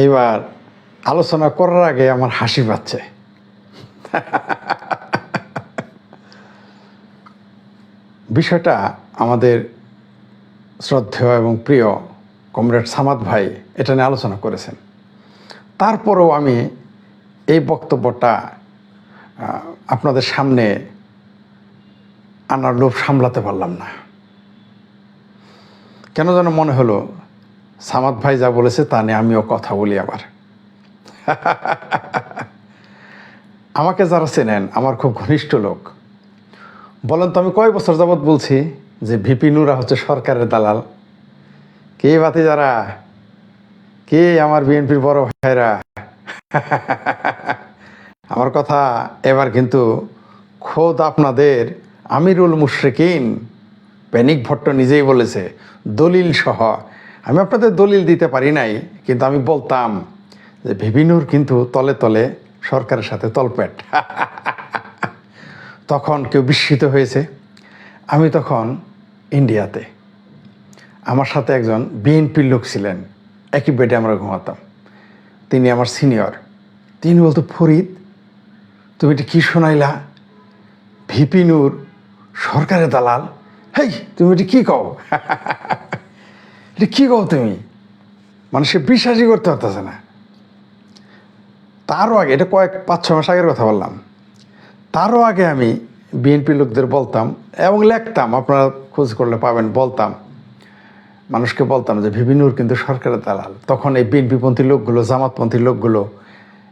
এইবার আলোচনা করার আগে আমার হাসি পাচ্ছে। বিষয়টা আমাদের শ্রদ্ধেয় এবং প্রিয় কমরেড সামাদ ভাই এটা নিয়ে আলোচনা করেছেন। তারপরেও আমি এই বক্তব্যটা আপনাদের সামনে আনার লোভ সামলাতে পারলাম না। কেন যেন মনে হলো, সামাদ ভাই যা বলেছে তা নিয়ে আমিও কথা বলি আবার। আমাকে যারা চেনেন, আমার খুব ঘনিষ্ঠ লোক, বলেন তো আমি কয় বছর যাবৎ বলছি যে ভিপি নুরা হচ্ছে সরকারের দালাল। কে বাতি যারা? কে আমার বিএনপির বড় ভাইরা? আমার কথা এবার কিন্তু খোদ আপনাদের আমিরুল মুশরিকিন প্যানিক ভট্ট নিজেই বলেছে, দলিল সহ। আমি আপনাদের দলিল দিতে পারি নাই, কিন্তু আমি বলতাম যে ভিবিনুর কিন্তু তলে তলে সরকারের সাথে তলপেট। তখন কেউ বিস্মিত হয়েছে। আমি তখন ইন্ডিয়াতে। আমার সাথে একজন বিএনপির লোক ছিলেন, একই বেডে আমরা ঘুমাতাম। তিনি আমার সিনিয়র। তিনি বলতো, ফরিদ, তুমি এটা কী শোনাইলা? ভিপিনুর সরকারের দালাল? হেই, তুমি এটা কী কও? এটা কী কও তুমি? মানে সে বিশ্বাসই করতে পারতেছে না। তারও আগে, এটা কয়েক পাঁচ ছ মাস আগের কথা বললাম। তারও আগে আমি বিএনপি লোকদের বলতাম এবং লিখতাম, আপনারা খোঁজ করলে পাবেন, বলতাম। মানুষকে বলতাম যে ভিবিনুর কিন্তু সরকারের দালাল। তখন এই বিএনপিপন্থী লোকগুলো, জামাতপন্থী লোকগুলো,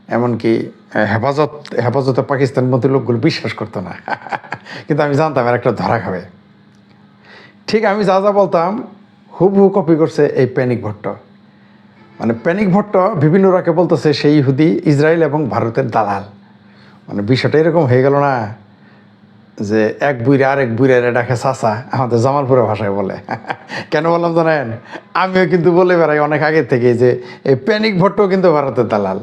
এমনকি হেফাজত, হেফাজতে পাকিস্তানপন্থী লোকগুলো বিশ্বাস করতো না। কিন্তু আমি জানতাম এর একটা ধরা খাবে ঠিক আমি যা যা বলতাম, হুবহু কপি করছে এই প্যানিক ভট্ট মানে প্যানিক ভট্ট বিভিন্নরাকে বলতেছে সেই ইহুদি, ইসরায়েল এবং ভারতের দালাল। মানে বিষয়টা এরকম হয়ে গেল না যে এক বুইরে আর এক বুইরে ডাকে চাচা, আমাদের জামালপুরের ভাষায় বলে। কেন বললাম জানেন? আমিও কিন্তু বলে বেড়াই অনেক আগে থেকে যে এই প্যানিক ভট্ট কিন্তু ভারতের দালাল।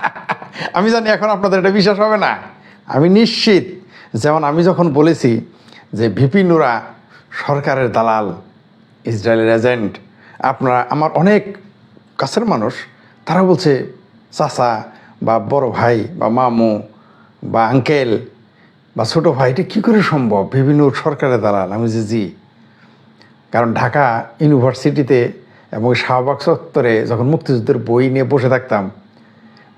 আমি জানি এখন আপনাদের এটা বিশ্বাস হবে না। আমি নিশ্চিত, যেমন আমি যখন বলেছি যে ভিপি নুরা সরকারের দালাল, ইসরায়েলের এজেন্ট। আপনারা, আমার অনেক কাছের মানুষ তারা বলছে, চাচা বা বড় ভাই বা মামু বা আঙ্কেল বা ছোটো ভাই, এটা কী করে সম্ভব? বিভিন্ন সরকারের দালাল। আমি যে জি। কারণ ঢাকা ইউনিভার্সিটিতে এবং শাহবাগ চত্বরে যখন মুক্তিযুদ্ধের বই নিয়ে বসে থাকতাম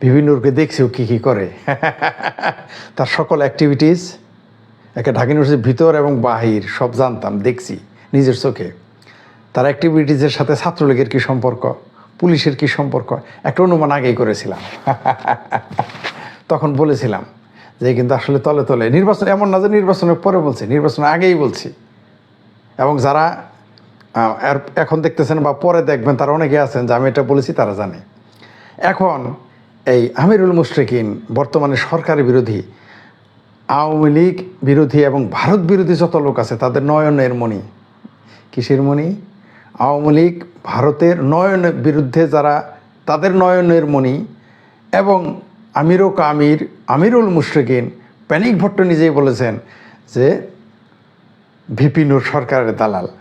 বিভিন্নকে ও কী কী করে। তার সকল অ্যাক্টিভিটিস একে ঢাকা ইউনিভার্সিটির ভিতর এবং বাহির সব জানতাম, দেখছি নিজের চোখে। তার অ্যাক্টিভিটিসের সাথে ছাত্রলীগের কী সম্পর্ক, পুলিশের কী সম্পর্ক, একটা অনুমান আগেই করেছিলাম। তখন বলেছিলাম যে, কিন্তু আসলে তলে তলে নির্বাচন এমন না যে নির্বাচনের পরে বলছি নির্বাচনের আগেই বলছি। এবং যারা এখন দেখতেছেন বা পরে দেখবেন, তারা অনেকে আছেন যে, আমি এটা বলেছি, তারা জানে। এখন এই আমিরুল মুশরিকিন বর্তমানে সরকার বিরোধী আওয়ামী লীগ বিরোধী এবং ভারত বিরোধী যত লোক আছে, তাদের নয়নের মণি। কিসের মণি? আওয়ামী লীগ ভারতের নয়নের বিরুদ্ধে যারা, তাদের নয়নের মণি এবং আমিরও কামির, আমিরুল মুশরিকিন প্যানিক ভট্ট নিজেই বলেছেন যে ভিপি নূর সরকারের দালাল।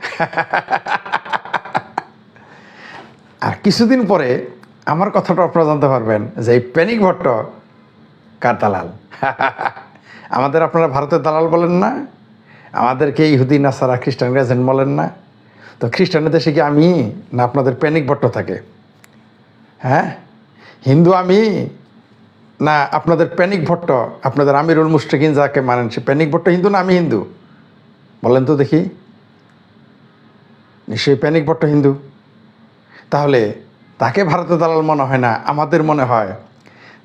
আর কিছুদিন পরে আমার কথাটা আপনারা জানতে পারবেন যে এই প্যানিক ভট্ট কার দালাল? আমাদের আপনারা ভারতের দালাল বলেন না, আমাদেরকে ইহুদি, নাসারা খ্রিস্টান এজেন্ট বলেন না। তো খ্রিস্টানের দেশে কি আমি না আপনাদের প্যানিক ভট্ট থাকে? হ্যাঁ? হিন্দু আমি না আপনাদের প্যানিক ভট্ট? আপনাদের আমিরুল মুস্তাকিন যাকে মানেন, সে প্যানিক ভট্ট হিন্দু না আমি হিন্দু? বলেন তো দেখি। নিশ্চয়ই প্যানিক ভট্ট হিন্দু। তাহলে তাকে ভারতের দালাল মনে হয় না, আমাদের মনে হয়।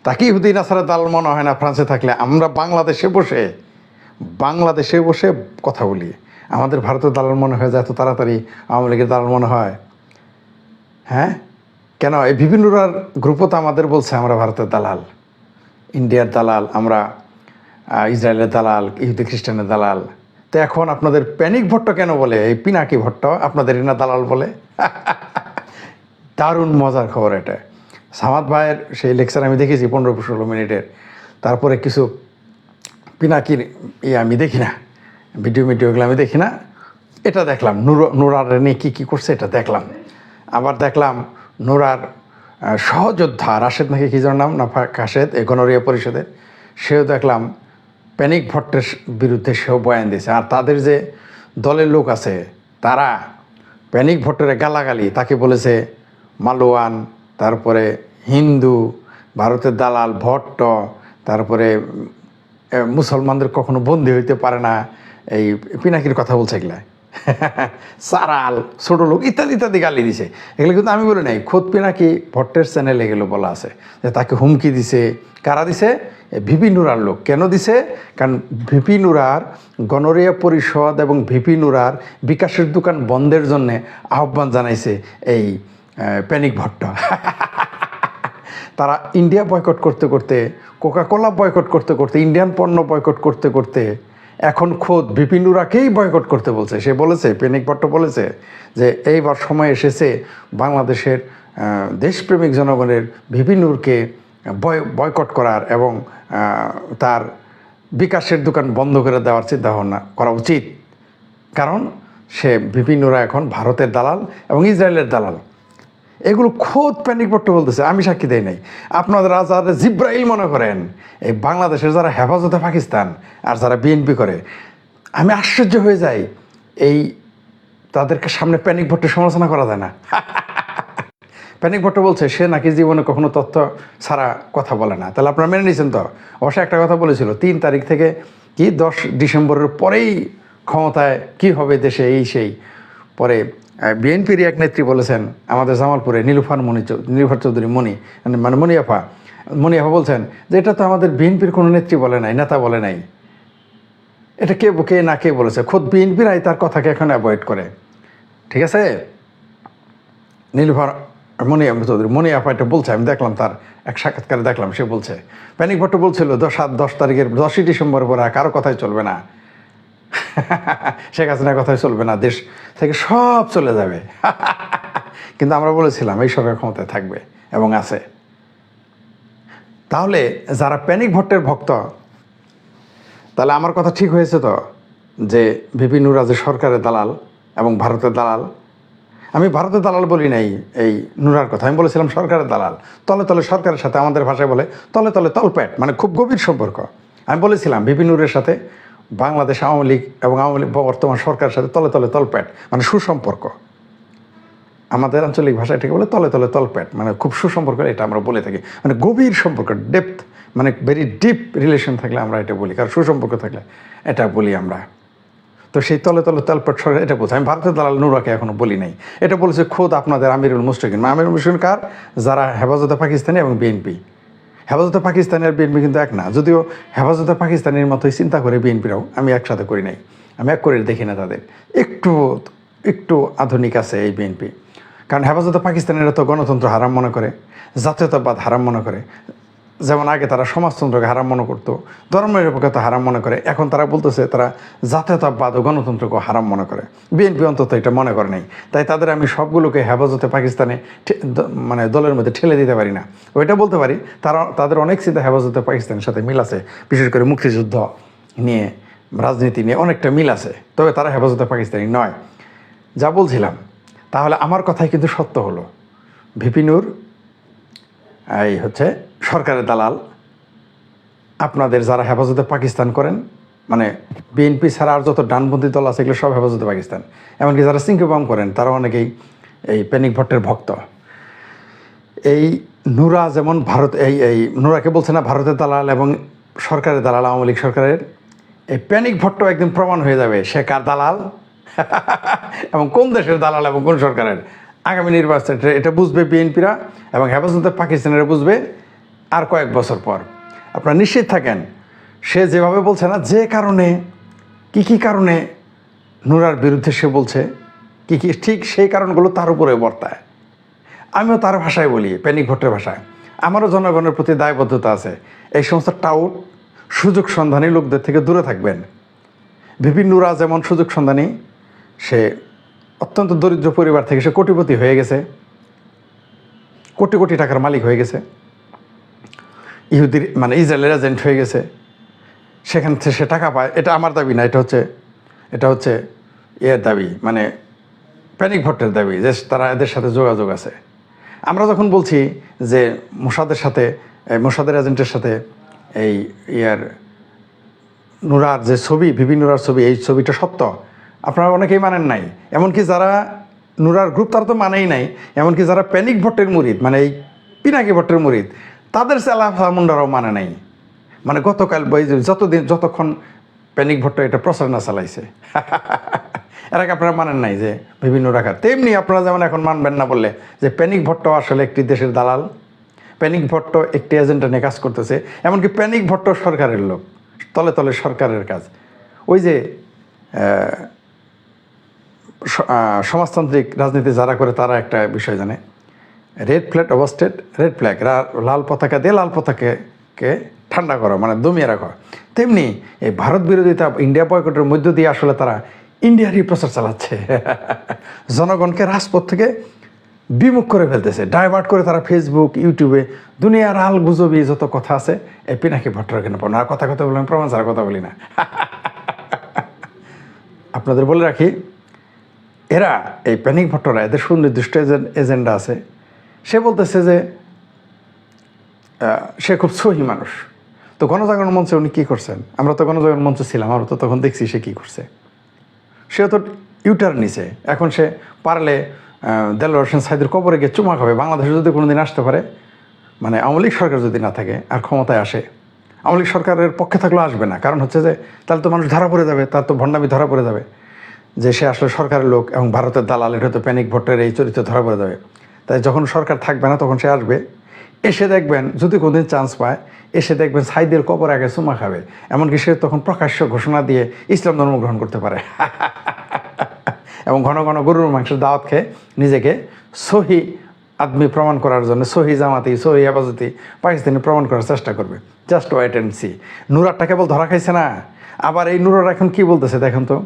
তাকে ইহুদি নাসারের দালাল মনে হয় না, ফ্রান্সে থাকলে। আমরা বাংলাদেশে বসে বাংলাদেশে বসে কথা বলি। আমাদের ভারতের দালাল মনে হয় যে এত তাড়াতাড়ি আওয়ামী লীগের দালাল মনে হয়। হ্যাঁ? কেন? এই বিভিন্নরার গ্রুপও তো আমাদের বলছে, আমরা ভারতের দালাল, ইন্ডিয়ার দালাল, আমরা ইসরায়েলের দালাল, ইহুদি খ্রিস্টানের দালাল। তো এখন আপনাদের প্যানিক ভট্ট কেন বলে? এই পিনাকি ভট্ট, আপনাদের এনা দালাল বলে? দারুণ মজার খবর এটা। সামাদ ভাইয়ের সেই লেকচার আমি দেখেছি পনেরো ষোলো মিনিটের। তারপরে কিছু পিনাকির ইয়ে আমি দেখি না, ভিডিও মিডিওগুলো আমি দেখি না। এটা দেখলাম, নুর, নোরার নিয়ে কী কী করছে এটা দেখলাম। আবার দেখলাম নোরার সহযোদ্ধা, রাশেদ নাকি কী নাম, নাফা কাশেদ এ গণরিয়া পরিষদের, সেও দেখলাম প্যানিক ভট্টের বিরুদ্ধে সেও বয়ান দিয়েছে। আর তাদের যে দলের লোক আছে, তারা প্যানিক ভট্টের গালাগালি, তাকে বলেছে, মালোয়ান তারপরে হিন্দু, ভারতের দালাল, ভট্ট, তারপরে মুসলমানদের কখনো বন্দী হইতে পারে না। এই পিনাকির কথা বলছে এগুলা। সারাল, ছোট লোক, ইত্যাদি ইত্যাদি গালি দিছে। এগুলো কিন্তু আমি বলি নাই, খোদ পিনাকি ভট্টের চ্যানেলে এগুলো বলা আছে, যে তাকে হুমকি দিছে। কারা দিছে? ভিপি নুরার লোক। কেন দিছে? কারণ ভিপি নুরার গণরিয়া পরিষদ এবং ভিপি নুরার বিকাশের দোকান বন্ধের জন্যে আহ্বান জানাইছে এই প্যানিক ভট্ট। তারা ইন্ডিয়া বয়কট করতে করতে কোকা কোলা বয়কট করতে করতে ইন্ডিয়ান পণ্য বয়কট করতে করতে, এখন খোদ বিপিনুরাকেই বয়কট করতে বলছে। সে বলেছে পেনিক ভট্ট বলেছে যে এইবার সময় এসেছে বাংলাদেশের দেশপ্রেমিক জনগণের বিপিনুরকে বয় বয়কট করার এবং তার বিকাশের দোকান বন্ধ করে দেওয়ার চিন্তা ভাবনা করা উচিত। কারণ সে বিপিনুরা এখন ভারতের দালাল এবং ইসরায়েলের দালাল। এগুলো খোদ প্যানিক পট্ট বলতেছে, আমি সাক্ষী দেই নাই। আপনারা যারা জিব্রাইল মনে করেন, এই বাংলাদেশের যারা হেফাজতে পাকিস্তান আর যারা বিএনপি করে, আমি আশ্চর্য হয়ে যাই, এই তাদেরকে সামনে প্যানিক ভট্টের সমালোচনা করা যায় না। প্যানিক ভট্ট বলছে, সে নাকি জীবনে কখনো তথ্য ছাড়া কথা বলে না। তাহলে আপনারা মেনে নিয়েছেন তো? অবশ্যই একটা কথা বলেছিল, তিন তারিখ থেকে কি দশ ডিসেম্বরের পরেই ক্ষমতায় কি হবে দেশে এই সেই, পরে বিএনপির এক নেত্রী বলেছেন, আমাদের জামালপুরে নীলুফার মণি নীলুফার চৌধুরী মণি, মানে- মানে মণিয়াফা মণিয়াফা বলছেন যে এটা তো আমাদের বিএনপির কোনো নেত্রী বলে নাই, নেতা বলে নাই। এটা কে কে না কে বলেছে? খোদ বিএনপিরাই তার কথাকে এখন অ্যাভয়েড করে। ঠিক আছে? নীলুফার মনি চৌধুরী আপা এটা বলছে, আমি দেখলাম তার, এক সাক্ষাৎকারে দেখলাম, সে বলছে। প্যানিক ভট্ট বলছিল, দশ সাত, দশ তারিখের, দশই ডিসেম্বর পরে আর কারও কথাই চলবে না। শেখ হাসিনার কথাই চলবে না, দেশ থেকে সব চলে যাবে। কিন্তু আমরা বলেছিলাম, এই সরকার ক্ষমতায় থাকবে এবং আছে। তাহলে যারা প্যানিক ভট্টের ভক্ত, তাহলে আমার কথা ঠিক হয়েছে তো? যে ভিপি নুরাজে সরকারের দালাল এবং ভারতের দালাল। আমি ভারতের দালাল বলি নাই, এই নুরার কথা। আমি বলেছিলাম সরকারের দালাল। তলে তলে সরকারের সাথে আমাদের ভাষায় বলে, তলে তলে তলপ্যাট মানে খুব গভীর সম্পর্ক। আমি বলেছিলাম ভিপি নুরের সাথে বাংলাদেশ আওয়ামী লীগ এবং আওয়ামী লীগ বর্তমান সরকারের সাথে তলে তলে তলপ্যাট মানে সুসম্পর্ক। আমাদের আঞ্চলিক ভাষায় এটাকে বলে তলে তলে তলপ্যাট মানে খুব সুসম্পর্ক এটা আমরা বলে থাকি। মানে গভীর সম্পর্ক ডেপথ মানে ভেরি ডিপ রিলেশন থাকলে আমরা এটা বলি, কারণ সুসম্পর্ক থাকলে এটা বলি আমরা। তো সেই তলে তলে তলপেট সরকার এটা বলছে। আমি ভারতের দালাল নুরাকে এখনও বলি নাই। এটা বলেছে খোদ আপনাদের আমিরুল মুস্তাকিন আমিরুল মুস্তাকিন কার? যারা হেফাজতে পাকিস্তানি এবং বিএনপি। হেফাজতে পাকিস্তানি আর বিএনপি কিন্তু এক না। যদিও হেফাজতে পাকিস্তানের মতোই চিন্তা করে বিএনপিরাও আমি একসাথে করি নাই। আমি এক করে দেখি না তাদের। একটু একটু আধুনিক আছে এই বিএনপি। কারণ হেফাজতে পাকিস্তানের তো গণতন্ত্র হারাম মনে করে, জাতীয়তাবাদ হারাম মনে করে। যেমন আগে তারা সমাজতন্ত্রকে হারাম মনে করতো, ধর্মনিরপেক্ষতা হারাম মনে করে, এখন তারা বলতেছে তারা জাতীয়তাবাদ ও গণতন্ত্রকে হারাম মনে করে। বিএনপি অন্তত এটা মনে করে নাই। তাই তাদের আমি সবগুলোকে হেফাজতে পাকিস্তানে মানে দলের মধ্যে ঠেলে দিতে পারি না। ওইটা বলতে পারি, তারা, তাদের অনেক চিন্তা হেফাজতে পাকিস্তানের সাথে মিল আছে, বিশেষ করে মুক্তিযুদ্ধ নিয়ে, রাজনীতি নিয়ে অনেকটা মিল আছে, তবে তারা হেফাজতে পাকিস্তানি নয়। যা বলছিলাম, তাহলে আমার কথাই কিন্তু সত্য হলো। ভিপিনুর এই হচ্ছে সরকারের দালাল, আপনাদের যারা হেফাজতে পাকিস্তান করেন মানে বিএনপি ছাড়া আর যত ডানপন্থী দল আছে, এগুলো সব হেফাজতে পাকিস্তান। এমনকি যারা সিংহবাম করেন, তারা অনেকেই এই প্যানিক ভট্টের ভক্ত। এই নুরা যেমন ভারত, এই এই নুরাকে বলছে না, ভারতের দালাল এবং সরকারের দালাল, আওয়ামী লীগ সরকারের, এই প্যানিক ভট্ট একদিন প্রমাণ হয়ে যাবে সে কার দালাল এবং কোন দেশের দালাল এবং কোন সরকারের। আগামী নির্বাচন এটা বুঝবে বিএনপিরা এবং হেফাজতে পাকিস্তানিরা বুঝবে আর কয়েক বছর পর। আপনারা নিশ্চিত থাকেন, সে যেভাবে বলছে না, যে কারণে, কি কি কারণে নুরার বিরুদ্ধে সে বলছে, কি কি, ঠিক সেই কারণগুলো তার উপরে বর্তায়। আমিও তার ভাষায় বলি, প্যানিক ভোটের ভাষায়। আমারও জনগণের প্রতি দায়বদ্ধতা আছে। এই সমস্ত টাউট সুযোগ সন্ধানী লোকদের থেকে দূরে থাকবেন। বিভিন্নরা যেমন সুযোগ সন্ধানী, সে অত্যন্ত দরিদ্র পরিবার থেকে সে কোটিপতি হয়ে গেছে। কোটি কোটি টাকার মালিক হয়ে গেছে। ইহুদির মানে ইসরায়েলের এজেন্ট হয়ে গেছে। সেখান থেকে সে টাকা পায়। এটা আমার দাবি না, এটা হচ্ছে এটা হচ্ছে এর দাবি মানে প্যানিক ভট্টের দাবি, যে তারা এদের সাথে যোগাযোগ আছে। আমরা যখন বলছি যে মোসাদের সাথে মোসাদের এজেন্টের সাথে এই ইয়ার নুরার যে ছবি, বিভিন্ন নুরার ছবি, এই ছবিটা সত্য। আপনারা অনেকেই মানেন নাই। এমনকি যারা নুরার গ্রুপ তারা তো মানেই নাই। এমনকি যারা প্যানিক ভট্টের মুরিদ মানে এই পিনাকি ভট্টের মুরিদ তাদের সেলা মুন্ডারাও মানে নাই। মানে গতকাল যতদিন যতক্ষণ প্যানিক ভট্ট এটা প্রচার না চালাইছে। এর আগে আপনারা মানেন নাই যে বিভিন্ন রাখার। তেমনি আপনারা যেমন এখন মানবেন না বললে যে প্যানিক ভট্ট আসলে একটি দেশের দালাল। প্যানিক ভট্ট একটি এজেন্ডা নিয়ে কাজ করতেছে। এমনকি প্যানিক ভট্ট সরকারের লোক। তলে তলে সরকারের কাজ। ওই যে সমাজতান্ত্রিক রাজনীতি যারা করে তারা একটা বিষয় জানে। রেড ফ্ল্যাগ অবস্টেড রেড ফ্ল্যাগ লাল পতাকা দিয়ে লাল পতাকাকে ঠান্ডা করো মানে দমিয়ে রাখো। তেমনি এই ভারত বিরোধিতা ইন্ডিয়া বয়কটের মধ্য দিয়ে আসলে তারা ইন্ডিয়ারই প্রচার চালাচ্ছে। জনগণকে রাজপথ থেকে বিমুখ করে ফেলতেছে। ডাইভার্ট করে তারা ফেসবুক ইউটিউবে দুনিয়ার আল গুজবি যত কথা আছে, এই পিনাকি ভট্টরা কেন আর কথা কথা বলি আমি প্রমাণ ছাড়া কথা বলি না। আপনাদের বলে রাখি, এরা এই প্যানিক ভট্টরা এদের সুনির্দিষ্ট এজেন- এজেন্ডা আছে। সে বলতেছে যে সে খুব সহি মানুষ। তো গণজাগরণ মঞ্চে উনি কী করছেন? আমরা তো গণজাগরণ মঞ্চে ছিলাম, আমরা তো তখন দেখছি সে কী করছে। সে তো ইউটার নিছে। এখন সে পারলে দেলোয়ার হোসেন সাইদের কবরে গিয়ে চুমা খাবে। বাংলাদেশে যদি কোনোদিন আসতে পারে মানে আওয়ামী লীগ সরকার যদি না থাকে আর ক্ষমতায় আসে, আওয়ামী লীগ সরকারের পক্ষে থাকলেও আসবে না। কারণ হচ্ছে যে, তাহলে তো মানুষ ধরা পড়ে যাবে, তার তো ভণ্ডামি ধরা পড়ে যাবে। যে সে আসলে সরকারের লোক এবং ভারতের দালাল এটা তো প্যানিক ভোটের এই চরিত্র ধরা পড়ে যাবে। তাই যখন সরকার থাকবে না, তখন সে আসবে। এসে দেখবেন, যদি কোনোদিন চান্স পায়, এসে দেখবেন সাইদের কবর আগে চুমা খাবে। এমনকি সে তখন প্রকাশ্য ঘোষণা দিয়ে ইসলাম ধর্ম গ্রহণ করতে পারে। এবং ঘন ঘন গরুর মাংসের দাওয়াত খেয়ে নিজেকে সহি আদমি প্রমাণ করার জন্য, সহি জামাতি, সহি হেফাজতি পাকিস্তানি প্রমাণ করার চেষ্টা করবে। জাস্ট ওয়েট অ্যান্ড সি নুরারটা কেবল ধরা খাইছে না। আবার এই নুরার এখন কি বলতেছে দেখেন তো?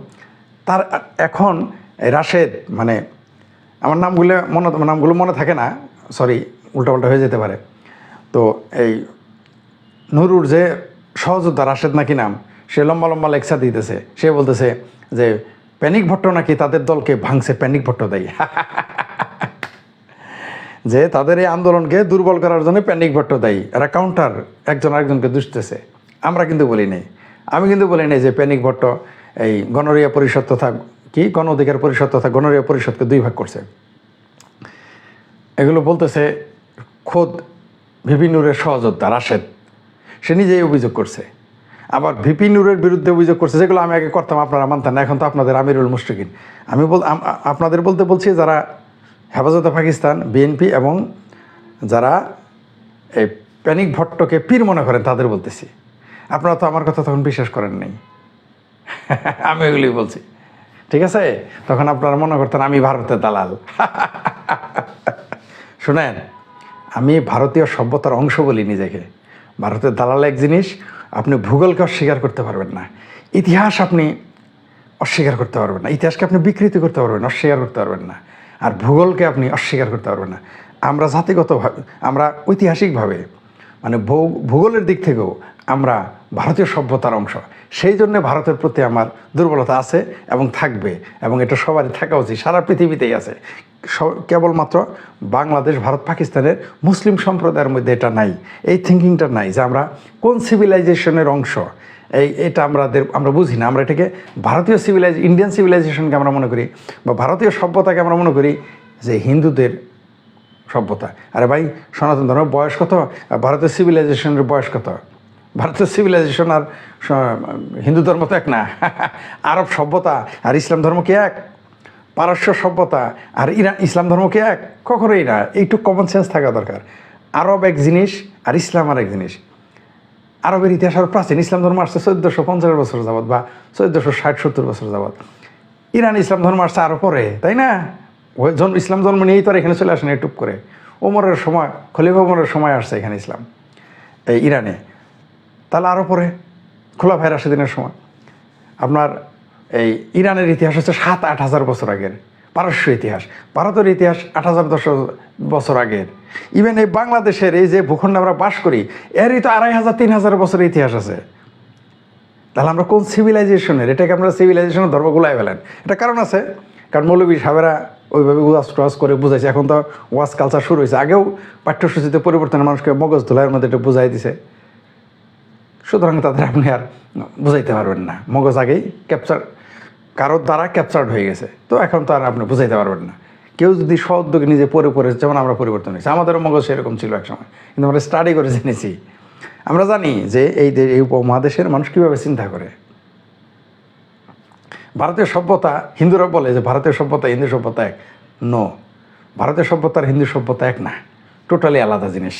তার এখন রাশেদ মানে আমার নামগুলো মনে নামগুলো মনে থাকে না সরি উল্টাপাল্টা হয়ে যেতে পারে। তো এই নুরুর যে সহযোদ্ধা রাশেদ নাকি নাম, সে লম্বা লম্বা লেকচার দিতেছে। সে বলতেছে যে, প্যানিক ভট্ট নাকি তাদের দলকে ভাঙছে, প্যানিক ভট্ট দেয়? যে তাদের এই আন্দোলনকে দুর্বল করার জন্য প্যানিক ভট্ট দেয়। এরা কাউন্টার একজন আরেকজনকে দুষতেছে। আমরা কিন্তু বলি নাই। আমি কিন্তু বলি নাই যে প্যানিক ভট্ট এই গণরিয়া পরিষদ তথা কি? গণ অধিকার পরিষদ তথা গণরিয়া পরিষদকে দুই ভাগ করছে। এগুলো বলতেছে, খোদ ভিপি নূরের সহযোদ্ধা রাশেদ, সে নিজেই অভিযোগ করছে। আবার ভিপি নূরের বিরুদ্ধে অভিযোগ করছে, যেগুলো আমি আগে করতাম, আপনারা মানতেন না, এখন তো আপনাদের আমিরুল মুশরিকিন। আমি বল আপনাদের বলতে বলছি, যারা হেফাজতে পাকিস্তান, বিএনপি এবং যারা এই প্যানিক ভট্টকে পীর মনে করেন, তাদের বলতেছি। আপনারা তো আমার কথা তখন বিশ্বাস করেন নাই। আমি এগুলি বলছি। ঠিক আছে? তখন আপনারা মনে করতেন আমি ভারতের দালাল। শুনেন, আমি ভারতীয় সভ্যতার অংশ বলি নিজেকে। ভারতের দালাল এক জিনিস, আপনি ভূগোলকে অস্বীকার করতে পারবেন না। ইতিহাস আপনি অস্বীকার করতে পারবেন না। ইতিহাসকে আপনি বিকৃতি করতে পারবেন অস্বীকার করতে পারবেন না। আর ভূগোলকে আপনি অস্বীকার করতে পারবেন না। আমরা জাতিগতভাবে, আমরা ঐতিহাসিকভাবে মানে ভূগোলের দিক থেকেও আমরা ভারতীয় সভ্যতার অংশ। সেই জন্য ভারতের প্রতি আমার দুর্বলতা আছে এবং থাকবে এবং এটা সবারই থাকা উচিত। সারা পৃথিবীতেই আছে। কেবলমাত্র বাংলাদেশ, ভারত, পাকিস্তানের মুসলিম সম্প্রদায়ের মধ্যে এটা নাই। এই থিঙ্কিংটা নাই যে আমরা কোন সিভিলাইজেশনের অংশ। এই, এটা আমাদের আমরা বুঝি না। আমরা এটাকে ভারতীয় সিভিলাইজ ইন্ডিয়ান সিভিলাইজেশনকে আমরা মনে করি বা ভারতীয় সভ্যতাকে আমরা মনে করি যে হিন্দুদের সভ্যতা। আরে ভাই, সনাতন ধর্মের বয়স কত? ভারতের সিভিলাইজেশনের বয়স কত? ভারতের সিভিলাইজেশন আর হিন্দু ধর্ম তো এক না। আরব সভ্যতা আর ইসলাম ধর্ম কি এক? পারস্য সভ্যতা আর ইরান ইসলাম ধর্ম কি এক? কখনোই না। এইটুকু কমন সেন্স থাকা দরকার। আরব এক জিনিস আর ইসলাম আর এক জিনিস। আরবের ইতিহাস আর প্রাচীন। ইসলাম ধর্ম আসছে চোদ্দোশো পঞ্চাশ বছর যাবৎ বা চোদ্দোশো ষাট সত্তর বছর যাবৎ। ইরান ইসলাম ধর্ম আসছে আরও পরে, তাই না? জন্ম ইসলাম জন্ম নিয়েই তো আর এখানে চলে আসেন টুপ করে। ওমরের সময়, খলিফা ওমরের সময় আসছে এখানে ইসলাম, এই ইরানে। তাহলে আরও পরে, খোলা ভাইয়ের আসে দিনের সময়। আপনার এই ইরানের ইতিহাস হচ্ছে সাত, আট হাজার বছর আগের, পারস্য ইতিহাস। ভারতের ইতিহাস আট হাজার দশ বছর আগের। ইভেন এই বাংলাদেশের এই যে ভূখণ্ডে আমরা বাস করি, এরই তো আড়াই হাজার, তিন হাজার বছরের ইতিহাস আছে। তাহলে আমরা কোন সিভিলাইজেশনের এটাকে আমরা সিভিলাইজেশনের ধর্ম গুলাই ফেলেন। এটা কারণ আছে? কারণ মৌলবী সাহেবেরা ওইভাবে ওয়াজ টওয়াজ করে বুঝাইছে। এখন তো ওয়াজ কালচার শুরু হয়েছে। আগেও পাঠ্যসূচিতে পরিবর্তনের মানুষকে মগজ ধুলাইয়ের মধ্যে এটা বুঝাই দিছে। সুতরাং তাদের আপনি আর বুঝাইতে পারবেন না। মগজ আগেই ক্যাপচার কারোর দ্বারা ক্যাপচার্ড হয়ে গেছে। তো এখন তো আর আপনি বুঝাইতে পারবেন না। কেউ যদি সদ্যোগে নিজে পরে পরে যেমন আমরা পরিবর্তন হয়েছি। আমাদেরও মগজ সেরকম ছিল একসময়। কিন্তু আমরা স্টাডি করে জেনেছি। আমরা জানি যে এই এই উপমহাদেশের মানুষ কীভাবে চিন্তা করে। ভারতীয় সভ্যতা, হিন্দুরা বলে যে ভারতীয় সভ্যতা, হিন্দু সভ্যতা এক। নো ভারতীয় সভ্যতা আর হিন্দু সভ্যতা এক না। টোটালি আলাদা জিনিস।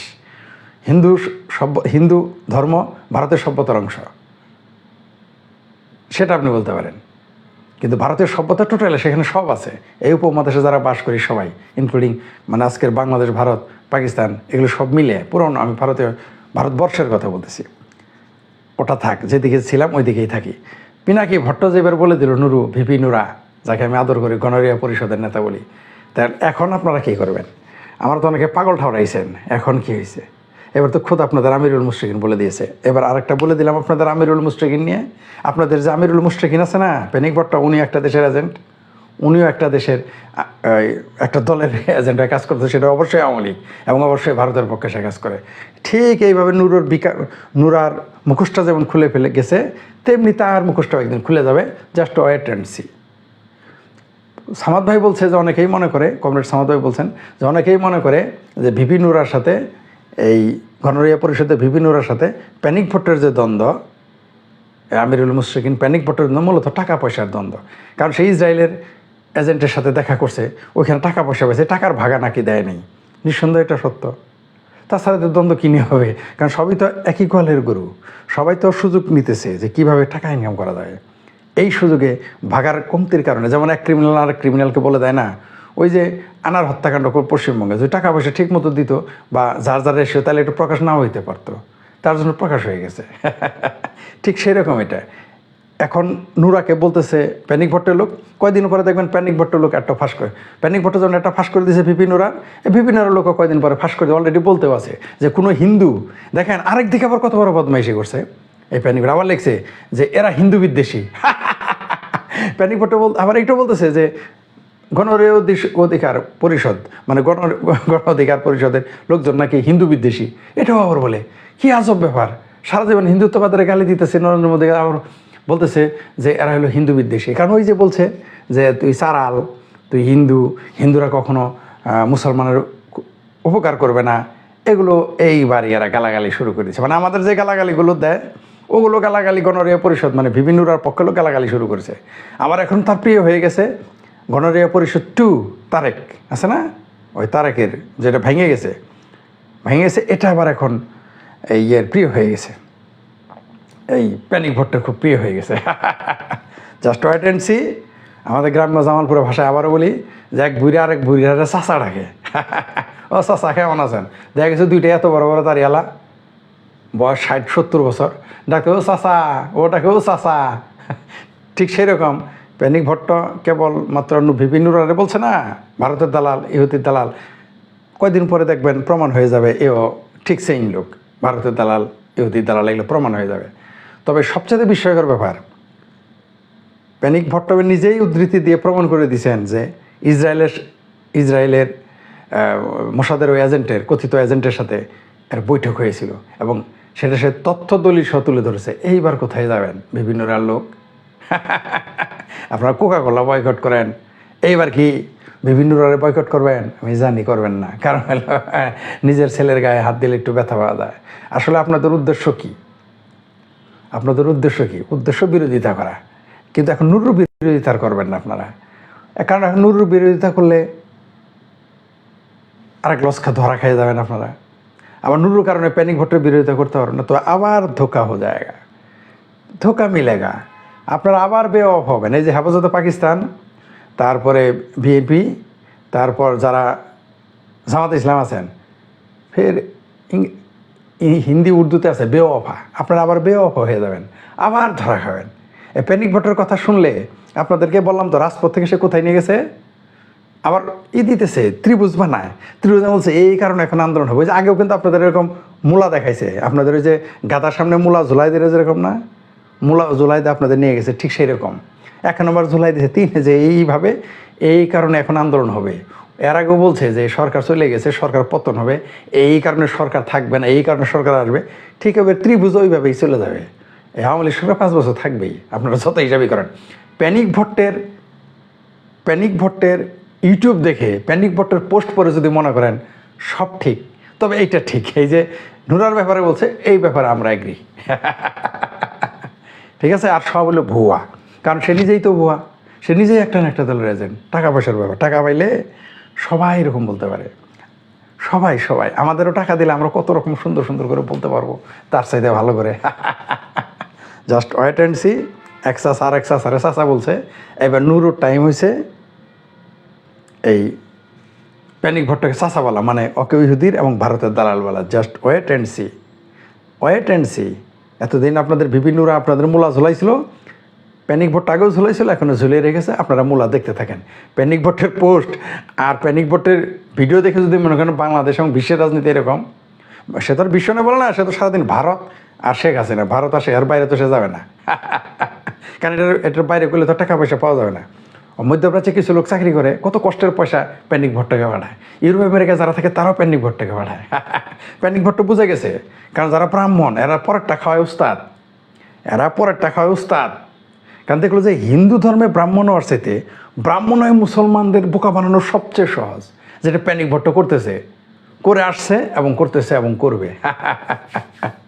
হিন্দু সভ্য, হিন্দু ধর্ম ভারতের সভ্যতার অংশ। সেটা আপনি বলতে পারেন। কিন্তু ভারতীয় সভ্যতা টোটালি সেখানে সব আছে। এই উপমহাদেশে যারা বাস করি সবাই ইনক্লুডিং মানে আজকের বাংলাদেশ, ভারত, পাকিস্তান, এগুলো সব মিলে পুরনো, আমি ভারতীয়, ভারতবর্ষের কথা বলতেছি। ওটা থাক, যেদিকে ছিলাম ওই দিকেই থাকি। পিনাকি ভট্ট যে এবার বলে দিল, নুরু, ভিপি নুরা, যাকে আমি আদর করি গণরিয়া পরিষদের নেতা বলি তার এখন আপনারা কী করবেন? আমার তো অনেকে পাগল ঠাউরাইছেন এখন কি হয়েছে? এবার তো খোদ আপনাদের আমিরুল মুস্টেকিন বলে দিয়েছে। এবার আরেকটা বলে দিলাম আপনাদের আমিরুল মুস্টেকিন নিয়ে। আপনাদের যে আমিরুল মুস্টেকিন আছে না, পেনিক ভট্ট, উনি একটা দেশের এজেন্ট উনিও একটা দেশের একটা দলের এজেন্ট হয়ে কাজ করতো, সেটা অবশ্যই আওয়ামী লীগ এবং অবশ্যই ভারতের পক্ষে সে কাজ করে। ঠিক এইভাবে নুরুর বিকা, নুরার মুখোশটা যেমন খুলে ফেলে গেছে, তেমনি তার মুখোশটাও একদিন খুলে যাবে just wait and see Samad ভাই বলছে যে অনেকেই মনে করে, কমরেড সামাদ ভাই বলছেন যে অনেকেই মনে করে যে ভিপি নুরার সাথে এই গণরিয়া পরিষদের ভিপি নুরার সাথে প্যানিক ভোটের যে দ্বন্দ্ব, আমিরুল মুশরিকিন প্যানিক ভোটের দ্বন্দ্ব মূলত টাকা পয়সার দ্বন্দ্ব। কারণ সেই ইসরায়েলের এজেন্টের সাথে দেখা করছে, ওইখানে টাকা পয়সা পেয়েছে টাকার ভাগা নাকি দেয় নেই। নিঃসন্দেহ এটা সত্য। তাছাড়া তো দ্বন্দ্ব কিনে হবে? কারণ সবই তো একই গোয়ালের গরু। সবাই তো সুযোগ নিতেছে যে কীভাবে টাকা ইনকাম করা যায়। এই সুযোগে ভাগার কমতির কারণে, যেমন এক ক্রিমিনাল আর ক্রিমিনালকে বলে দেয় না, ওই যে আনার হত্যাকাণ্ড পশ্চিমবঙ্গে, যদি টাকা পয়সা ঠিক মতো দিত বা যার যার রেশিও তাহলে একটু প্রকাশ নাও হইতে পারতো। তার জন্য প্রকাশ হয়ে গেছে। ঠিক সেই রকম এটা। এখন নুরাকে বলতেছে, প্যানিক ভট্টের লোক, কয়দিন পরে দেখবেন প্যানিক ভট্টের লোক একটা ফাঁস করে। প্যানিক ভট্ট যখন একটা ফাঁস করে দিয়েছে ভিপি নুরা। ভিপি নুরার লোকও কয়দিন পরে ফাঁস করে অলরেডি বলতেও আছে যে কোনো হিন্দু, দেখেন আরেক দিকে আবার কত বড় বদমাইশি করছে। এই প্যানিক আবার লিখছে যে এরা হিন্দু বিদ্বেষী। প্যানিক ভট্ট বল, আবার একটু বলতেছে যে গণ অধিকার পরিষদ মানে গণ গণ অধিকার পরিষদের লোকজন নাকি হিন্দু বিদ্বেষী, এটাও আবার বলে। কি আজব ব্যাপার, সারা জীবন হিন্দুত্ববাদের গালি দিতেছে নরেন্দ্র মোদী, আবার বলতেছে যে এরা হলো হিন্দু বিদ্বেষী। কারণ ওই যে বলছে যে তুই সারাল, তুই হিন্দু, হিন্দুরা কখনো মুসলমানের উপকার করবে না। এগুলো এইবার এরা গালাগালি শুরু করেছে মানে আমাদের যে গালাগালিগুলো দেয়, ওগুলো গালাগালি গণরিয়া পরিষদ মানে বিভিন্নরার পক্ষে লোক গালাগালি শুরু করেছে। আমার এখন তার প্রিয় হয়ে গেছে গণরিয়া পরিষদ টু, তারেক। আছে না? ওই তারেকের, যেটা ভেঙে গেছে। ভেঙে গেছে, এটা আবার এখন ইয়ের প্রিয় হয়ে গেছে। এই প্যানিক ভোটটা খুব প্রিয় হয়ে গেছে। জাস্ট ওয়েট অ্যান্ড সি আমাদের গ্রাম্য জামালপুরের ভাষায় আবারও বলি, যে এক বুড়ি আর এক বুড়ি হারে চাষা ডাকে। ও চাষা কেমন আছেন? দেখা গেছে দুইটা এত বড় বড় তারিয়ালা। বয়স ষাট, সত্তর বছর। ডাকে ও চাষা ও ডাকে, ও চাষা ঠিক সেরকম। প্যানিক ভট্ট কেবল মাত্র ভিপি নুরারে বলছে না, ভারতের দালাল ইহুতির দালাল। কয়দিন পরে দেখবেন প্রমাণ হয়ে যাবে, এও ঠিক সেইম লোক। ভারতের দালাল, ইহুদির দালাল, এগুলো প্রমাণ হয়ে যাবে। তবে সবচেয়ে বিস্ময়কর ব্যাপার, প্যানিক ভট্টবে নিজেই উদ্ধৃতি দিয়ে প্রমাণ করে দিয়েছেন যে ইসরায়েলের ইসরায়েলের মোসাদের ওই এজেন্টের, কথিত এজেন্টের সাথে এর বৈঠক হয়েছিল এবং সেটা সে তথ্য দলিল সহ তুলে ধরেছে। এইবার কোথায় যাবেন? বিভিন্ন লোক? আপনারা কোকা কোলা বয়কট করেন। এইবার কি বিভিন্ন রারে বয়কট করবেন? আমি জানি করবেন না। কারণ নিজের ছেলের গায়ে হাত দিলে একটু ব্যথা পাওয়া যায়। আসলে আপনাদের উদ্দেশ্য কী? আপনাদের উদ্দেশ্য কি? উদ্দেশ্য বিরোধিতা করা। কিন্তু এখন নুরুর বিরোধিতা করবেন না আপনারা। কারণ এখন নুরুর বিরোধিতা করলে আরেক লস্কা ধরা খেয়ে যাবেন আপনারা। আবার নুরুর কারণে প্যানিক ভোটের বিরোধিতা করতে পারবেন না, তো আবার ধোকা হয়ে যায়গা ধোকা মিলেগা আপনারা আবার বে অফ হবেন। এই যে হেফাজতে পাকিস্তান, তারপরে বিএনপি, তারপর যারা জামাত ইসলাম আছেন, ফের হিন্দি উর্দুতে আছে বে অফা আপনারা আবার বে অফ হয়ে যাবেন। আবার ধরা খাবেন। এই প্যানিক ভোটের কথা শুনলে আপনাদেরকে বললাম তো, রাজপথ থেকে সে কোথায় নিয়ে গেছে? আবার ই দিতেছে, ত্রিভুজ বানায়। ত্রিভুজ বলছে, এই কারণে এখন আন্দোলন হবে। যে আগেও কিন্তু আপনাদের এরকম মূলা দেখাইছে। আপনাদের ওই যে গাদার সামনে মূলা ঝুলাই দিলে যেরকম না? মূলা জুলাইতে আপনাদের নিয়ে গেছে ঠিক সেই রকম এক নম্বর জুলাই দিয়েছে তিন যে এইভাবে, এই কারণে এখন আন্দোলন হবে। এর আগেও বলছে যে সরকার চলে গেছে, সরকার পতন হবে। এই কারণে সরকার থাকবে না, এই কারণে সরকার আসবে। ঠিক হবে, ত্রিভুজ ওইভাবেই চলে যাবে। এই আওয়ামী লীগ সরকার পাঁচ বছর থাকবেই, আপনারা যত হিসাবই করেন। প্যানিক ভট্টের প্যানিক ভট্টের ইউটিউব দেখে, প্যানিক ভট্টের পোস্ট পরে যদি মনে করেন, সব ঠিক। তবে এইটা ঠিক, এই যে নুরার ব্যাপারে বলছে, এই ব্যাপারে আমরা এগ্রি ঠিক আছে? আর সব হলো ভুয়া। কারণ সে নিজেই তো ভুয়া। সে নিজেই একটা না একটা দলের এজেন্ট টাকা পয়সার ব্যাপার। টাকা পাইলে সবাই এরকম বলতে পারে। সবাই সবাই। আমাদেরও টাকা দিলে আমরা কত রকম সুন্দর সুন্দর করে বলতে পারব। তার চাইতে ভালো করে। জাস্ট ওয়েট অ্যান্ড সি এক্সাস আর এক্সাস আর এসাসা বলছে, এবার নুরুর টাইম হয়েছে এই প্যানিক ভট্টকে চাষাওয়ালা মানে অকে ইহুদির এবং ভারতের দালালওয়ালা just wait and see wait and see এতদিন আপনাদের বিভিন্নরা আপনাদের মূলা ঝুলাইছিল প্যানিক ভোট আগেও ঝুলাইছিল এখনও ঝুলিয়ে রেখেছে, আপনারা মূলা দেখতে থাকেন। প্যানিক ভোটের পোস্ট আর প্যানিক ভোটের ভিডিও দেখে যদি মনে করেন বাংলাদেশ এবং বিশ্বের রাজনীতি এরকম, সে তো আর বিশ্ব না বলে না, সে তো সারাদিন ভারত আর শেখ হাসিনা, ভারত আসে এর বাইরে তো সে যাবে না। কারণ এটার এটার বাইরে করলে তো টাকা পয়সা পাওয়া যাবে না। মধ্যপ্রাচ্যে কিছু লোক চাকরি করে, কত কষ্টের পয়সা প্যানিক ভট্টকে বাড়ায়। ইউরোপ, আমেরিকা যারা থাকে, তারাও প্যানিক ভট্টকে পাঠায় প্যানিক ভট্ট বুঝে গেছে, কারণ যারা ব্রাহ্মণ, এরা পরেরটা খাওয়ায় উস্তাদ। এরা পরেরটা খাওয়ায় উস্তাদ। কারণ দেখল যে হিন্দু ধর্মে ব্রাহ্মণ চাইতে ব্রাহ্মণ হয়ে মুসলমানদের বোকা বানানো সবচেয়ে সহজ, যেটা প্যানিক ভট্ট করতেছে। করে আসছে এবং করতেছে এবং করবে।